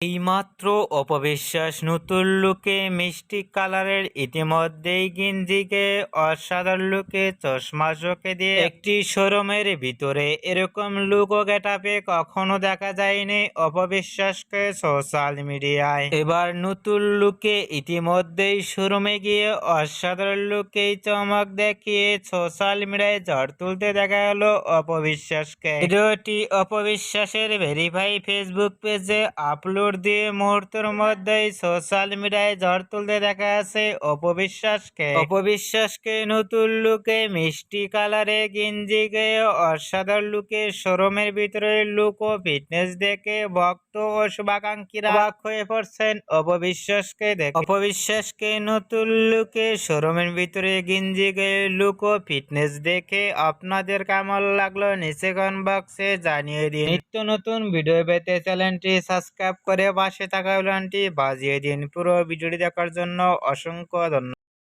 এইমাত্র অপবিশ্বাস নতুন লুকে মিষ্টি কালারের ইতিমধ্যেই গিঞ্জিকে অসাধারণ লুকে চশমা চোখে দিয়ে একটি শোরুমের ভিতরে এরকম লুক ও গেটাপে কখনো দেখা যায়নি অপবিশ্বাসকে সোশ্যাল মিডিয়ায় এবার নতুন লুকে ইতিমধ্যেই শোরুমে গিয়ে অসাধারণ লুকেই চমক দেখিয়ে সোশ্যাল মিডিয়ায় ঝড় তুলতে দেখা গেল অপবিশ্বাসকে। ভিডিওটি অপবিশ্বাসের ভেরিফাই ফেসবুক পেজে আপলোড দিয়ে মুহূর্তের মধ্যেই সোশ্যাল মিডিয়ায় ঝড় তুলতে দেখা যাচ্ছে অপবিশ্বাসকে। অপবিশ্বাসকে নতুন লুকে, মিষ্টি কালারে গেঞ্জি গেয়ে অসাধারণ লুকে, শোরুমের ভিতরে লুক ও ফিটনেস দেখে ভক্ত ও শুভাকাঙ্ক্ষীরা অবাক হয়ে পড়ছেন অপবিশ্বাসকে দেখে। অপবিশ্বাসকে নতুন লুকে, শোরুমের ভিতরে গেঞ্জি গেয়ে লুক ও ফিটনেস দেখে আপনাদের কেমন লাগল নিচে কমেন্ট বক্সে জানিয়ে দিন। নিত্য নতুন ভিডিও পেতে চ্যানেলটি সাবস্ক্রাইব করে পাশে থাকা বেলটি বাজিয়ে দিন। পুরো ভিডিওটি দেখার জন্য অসংখ্য ধন্যবাদ।